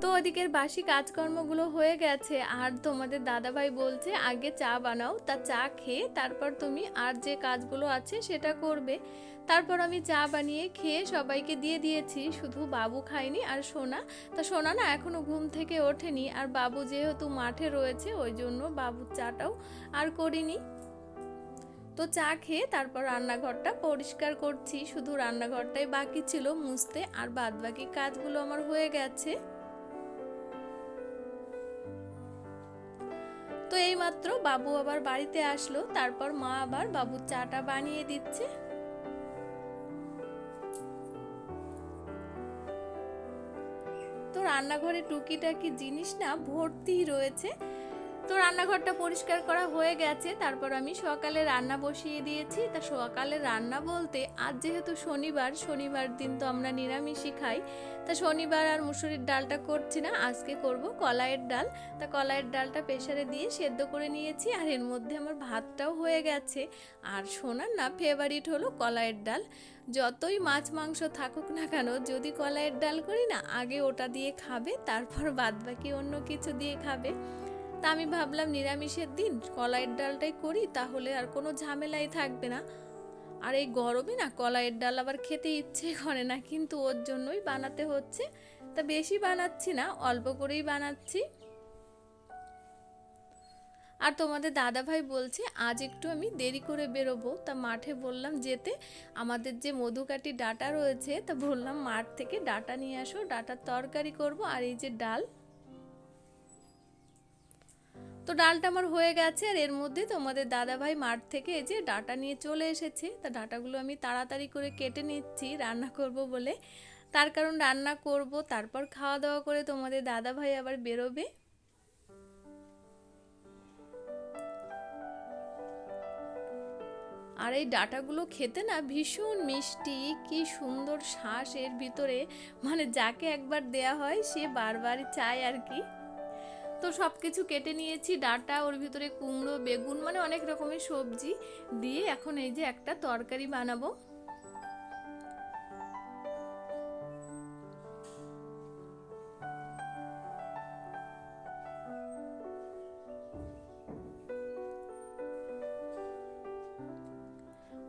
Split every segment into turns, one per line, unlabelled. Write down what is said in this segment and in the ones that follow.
তো ওদিকের বাসি কাজকর্মগুলো হয়ে গেছে। আর তোমাদের দাদাভাই বলছে, আগে চা বানাও, তা চা খেয়ে তারপর তুমি আর যে কাজগুলো আছে সেটা করবে। তারপর আমি চা বানিয়ে খেয়ে সবাইকে দিয়ে দিয়েছি। শুধু বাবু খায়নি আর সোনা। তা সোনা না এখনও ঘুম থেকে ওঠেনি। আর বাবু যেহেতু মাঠে রয়েছে, ওই জন্য বাবুর চাটাও আর করিনি। তো চা খেয়ে তারপর রান্নাঘরটা পরিষ্কার করছি। শুধু রান্নাঘরটাই বাকি ছিল মুছতে। আর বাদ বাকি কাজগুলো আমার হয়ে গেছে। এইমাত্র বাবু আবার বাড়িতে আসলো, তারপর মা আবার বাবুর চাটা বানিয়ে দিচ্ছে। তো রান্নাঘরে টুকিটাকি জিনিস না ভর্তি রয়েছে। তো রান্নাঘরটা পরিষ্কার করা হয়ে গেছে, তারপর আমি সকালে রান্না বসিয়ে দিয়েছি। তা সকালে রান্না বলতে আজ যেহেতু শনিবার শনিবার দিন তো আমরা নিরামিষই খাই। তা শনিবার আর মুসুরির ডালটা করছি না, আজকে করব কলাইয়ের ডাল। তা কলাইয়ের ডালটা প্রেশারে দিয়ে সেদ্ধ করে নিয়েছি আর এর মধ্যে আমার ভাতটাও হয়ে গেছে। আর সোনার না ফেভারিট হলো কলাইয়ের ডাল। যতই মাছ মাংস থাকুক না কেন, যদি কলাইয়ের ডাল করি না, আগে ওটা দিয়ে খাবে, তারপর বাদবাকি অন্য কিছু দিয়ে খাবে। তা আমি ভাবলাম নিরামিষের দিন কলাইয়ের ডালটাই করি, তাহলে আর কোনো ঝামেলাই থাকবে না। আর এই গরমে না কলাইয়ের ডাল আবার খেতে ইচ্ছে করে না, কিন্তু ওর জন্যই বানাতে হচ্ছে। তা বেশি বানাচ্ছি না, অল্প করেই বানাচ্ছি। আর তোমাদের দাদা ভাই বলছে, আজ একটু আমি দেরি করে বেরোবো। তা মাঠে বললাম, যেতে। আমাদের যে মধুকাটি ডাটা রয়েছে, তা বললাম, মাঠ থেকে ডাটা নিয়ে আসো, ডাটার তরকারি করব, আর এই যে ডাল তো ডালটা আমার হয়ে গেছে আর এর মধ্যে তোমাদের দাদাভাই মাঠ থেকে যে ডাটা নিয়ে চলে এসেছে। তা ডাটাগুলো আমি তাড়াতাড়ি করে কেটে নিচ্ছি, রান্না করব বলে। তার কারণ রান্না করব, তারপর খাওয়া দাওয়া করে তোমাদের দাদাভাই আবার বেরোবে। আর এই ডাটাগুলো খেতে না ভীষণ মিষ্টি, কি সুন্দর শ্বাস এর ভিতরে। মানে যাকে একবার দেয়া হয় সে বারবার চায় আর কি। তো সব কিছু কেটে নিয়েছি, ডাটা, ওর ভিতরে কুমড়ো, বেগুন মানে অনেক রকমের সবজি দিয়ে এখন এই যে একটা তরকারি বানাবো।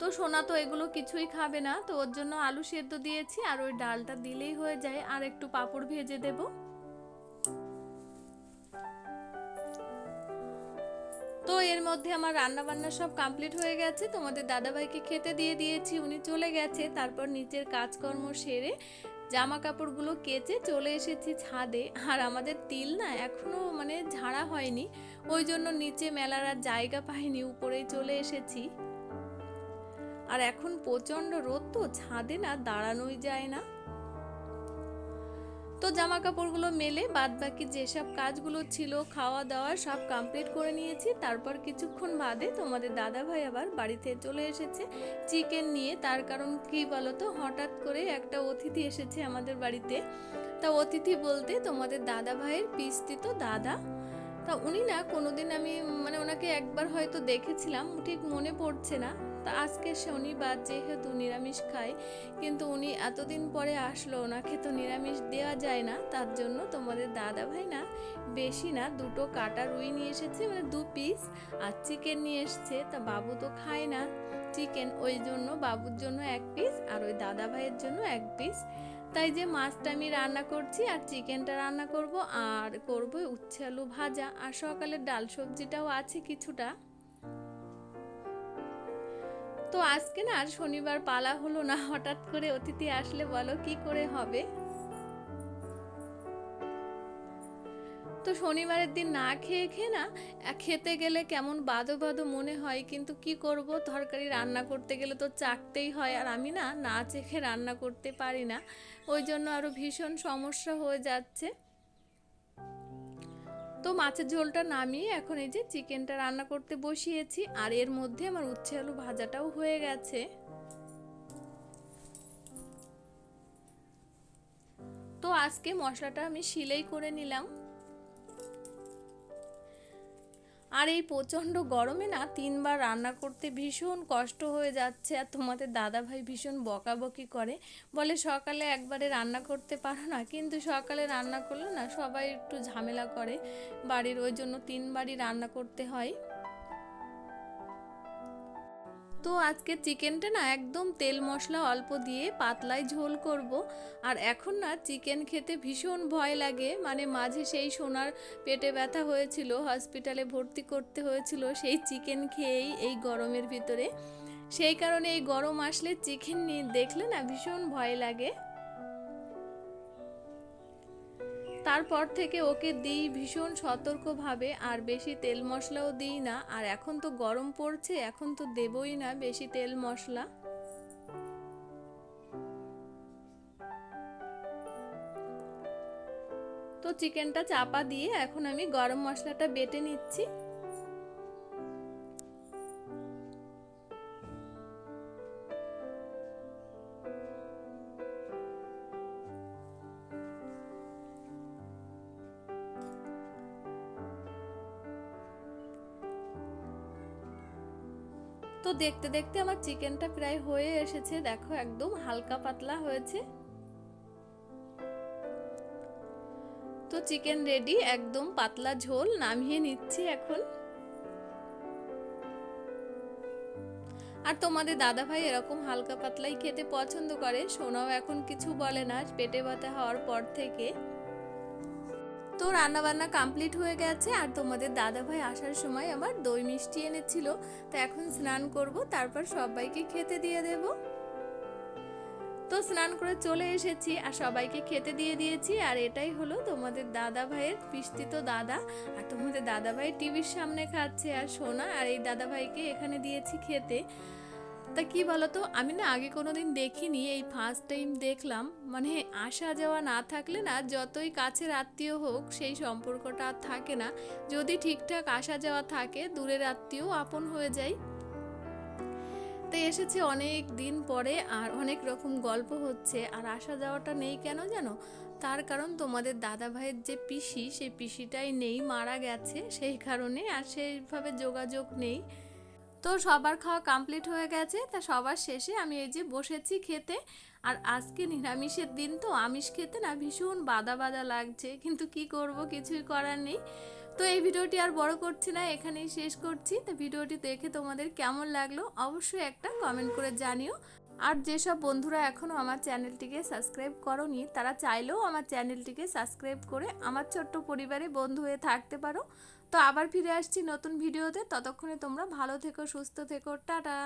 তো সোনা তো এগুলো কিছুই খাবে না, তো ওর জন্য আলু সেদ্ধ দিয়েছি আর ওই ডালটা দিলেই হয়ে যায়, আর একটু পাঁপড় ভেজে দেবো। তো এর মধ্যে আমার রান্না বান্না সব কমপ্লিট হয়ে গেছে। তোমাদের দাদাভাইকে খেতে দিয়ে দিয়েছি, উনি চলে গেছে। তারপর নিচের কাজকর্ম সেরে জামা কাপড়গুলো কেচে চলে এসেছি ছাদে। আর আমাদের তিল না এখনও মানে ঝাড়া হয়নি। ওই জন্য নিচে মেলার আর জায়গা পাইনি, উপরেই চলে এসেছি। আর এখন প্রচণ্ড রোদ তো, ছাদে না দাঁড়ানোই যায় না। তো জামা কাপড়গুলো মেলে বাদ বাকি যেসব কাজগুলো ছিল খাওয়া দাওয়া সব কমপ্লিট করে নিয়েছি। তারপর কিছুক্ষণ বাদে তোমাদের দাদা ভাই আবার বাড়িতে চলে এসেছে চিকেন নিয়ে। তার কারণ কি বলতো? হঠাৎ করে একটা অতিথি এসেছে আমাদের বাড়িতে। তা অতিথি বলতে তোমাদের দাদা ভাইয়ের পিস্তি তো দাদা। তা উনি না কোনোদিন আমি মানে ওনাকে একবার হয়তো দেখেছিলাম, ঠিক মনে পড়ছে না। তা আজকে শনিবার যেহেতু নিরামিষ খায় কিন্তু উনি এতদিন পরে আসলো, ওনাকে তো নিরামিষ দেওয়া যায় না, তার জন্য তোমাদের দাদা ভাই না বেশি না, দুটো কাটা রুই নিয়ে এসেছে মানে দু পিস আর চিকেন নিয়ে এসছে, তা বাবু তো খায় না। চিকেন ওই জন্য, বাবুর জন্য এক পিস আর ওই দাদা ভাইয়ের জন্য এক পিস তাই যে মাছটা আমি রান্না করছি, আর চিকেনটা রান্না করব, আর করব উচ্ছে আলু ভাজা, আর সকালের ডাল সবজিটাও আছে কিছুটা। তো আজকে না আর শনিবার পালা হলো না, হঠাৎ করে অতিথি আসলে বলো কি করে হবে? তো শনিবারের দিন না খেয়ে খেয়ে না খেতে গেলে কেমন বাদো বাদো মনে হয়, কিন্তু কি করব? তরকারি রান্না করতে গেলে তো চাকতেই হয়, আর আমি না না চেখে রান্না করতে পারি না। ওই জন্য আরও ভীষণ সমস্যা হয়ে যাচ্ছে। তো মাছের ঝোলটা নামিয়ে এখন এই যে চিকেনটা রান্না করতে বসিয়েছি, আর এর মধ্যে আমার উচ্ছে আলু ভাজাটাও হয়ে গেছে। তো আজকে মশলাটা আমি শিলেই করে নিলাম। আর এই প্রচণ্ড গরমে না তিনবার রান্না করতে ভীষণ কষ্ট হয়ে যাচ্ছে আর তোমাদের দাদাভাই ভীষণ বকাবকি করে। বলে সকালে একবারে রান্না করতে পারো না, কিন্তু সকালে রান্না করলে না সবাই একটু ঝামেলা করে বাড়ির, ওই জন্য তিনবারই রান্না করতে হয়। তো আজকে চিকেনটা না একদম তেল মশলা অল্প দিয়ে পাতলায় ঝোল করব। আর এখন না চিকেন খেতে ভীষণ ভয় লাগে। মানে মাঝে সেই সোনার পেটে ব্যথা হয়েছিল, হসপিটালে ভর্তি করতে হয়েছিল সেই চিকেন খেয়েই এই গরমের ভিতরে। সেই কারণে এই গরম আসলে চিকেন নিয়ে দেখলে না ভীষণ ভয় লাগে। তারপর থেকে ওকে দিই ভীষণ সতর্কভাবে, আর বেশি তেল মশলাও দিই না। আর এখন তো গরম পড়ছে, এখন তো দেবই না বেশি তেল মশলা। তো চিকেনটা চাপা দিয়ে এখন আমি গরম মশলাটা বেটে নিচ্ছি। তো দেখতে দেখতে আমার চিকেনটা প্রায় হয়ে এসেছে, দেখো একদম হালকা পাতলা হয়েছে। তো চিকেন রেডি, একদম পাতলা ঝোল নামিয়ে নিচ্ছি এখন। আর তোমাদের দাদা ভাই এরকম হালকা পাতলাই খেতে পছন্দ করে, সোনাও এখন কিছু বলে না, পেটে ব্যথা হওয়ার পর থেকে। তো রান্না বান্না কমপ্লিট হয়ে গেছে আর তোমাদের দাদা ভাই আসার সময় আমার দই মিষ্টি এনেছিল। তো এখন স্নান করব, তারপর সবাইকে খেতে দিয়ে দেব। তো স্নান করে চলে এসেছি আর সবাইকে খেতে দিয়ে দিয়েছি। আর এটাই হলো তোমাদের দাদা ভাইয়ের পিস্তিত দাদা। আর তোমাদের দাদা ভাই টিভির সামনে খাচ্ছে আর সোনা। আর এই দাদা ভাইকে এখানে দিয়েছি খেতে। তা কি বলতো? আমি না আগে কোনোদিন দেখিনি, এই ফার্স্ট টাইম দেখলাম। মানে আসা যাওয়া না থাকলে না যতই কাছের আত্মীয় হোক, সেই সম্পর্কটা আর থাকে না। যদি ঠিকঠাক আসা যাওয়া থাকে, দূরের আত্মীয় আপন হয়ে যায় তো এসেছে অনেক দিন পরে আর অনেক রকম গল্প হচ্ছে। আর আসা যাওয়াটা নেই কেন জানো? তার কারণ তোমাদের দাদা ভাইয়ের যে পিসি, সেই পিসিটাই নেই, মারা গেছে। সেই কারণে আর সেইভাবে যোগাযোগ নেই। তো সবার খাওয়া কমপ্লিট হয়ে গেছে। তা সবার শেষে আমি এই যে বসেছি খেতে। আর আজকে নিরামিষের দিন তো আমিষ খেতে না ভীষণ বাদা বাদা লাগছে। কিন্তু কি করব কিছুই করার নেই। তো এই ভিডিওটি আর বড় করছি না, এখানেই শেষ করছি। তো ভিডিওটি দেখে তোমাদের কেমন লাগল অবশ্যই একটা কমেন্ট করে জানিও। আর যেসব বন্ধুরা এখনও আমার চ্যানেলটিকে সাবস্ক্রাইব করনি, তারা চাইলেও আমার চ্যানেলটিকে সাবস্ক্রাইব করে আমার ছোট্ট পরিবারে বন্ধু হয়ে থাকতে পারো। তো আবার ফিরে আসছি নতুন ভিডিওতে। ততক্ষণে তোমরা ভালো থেকো সুস্থ থেকো টাটা।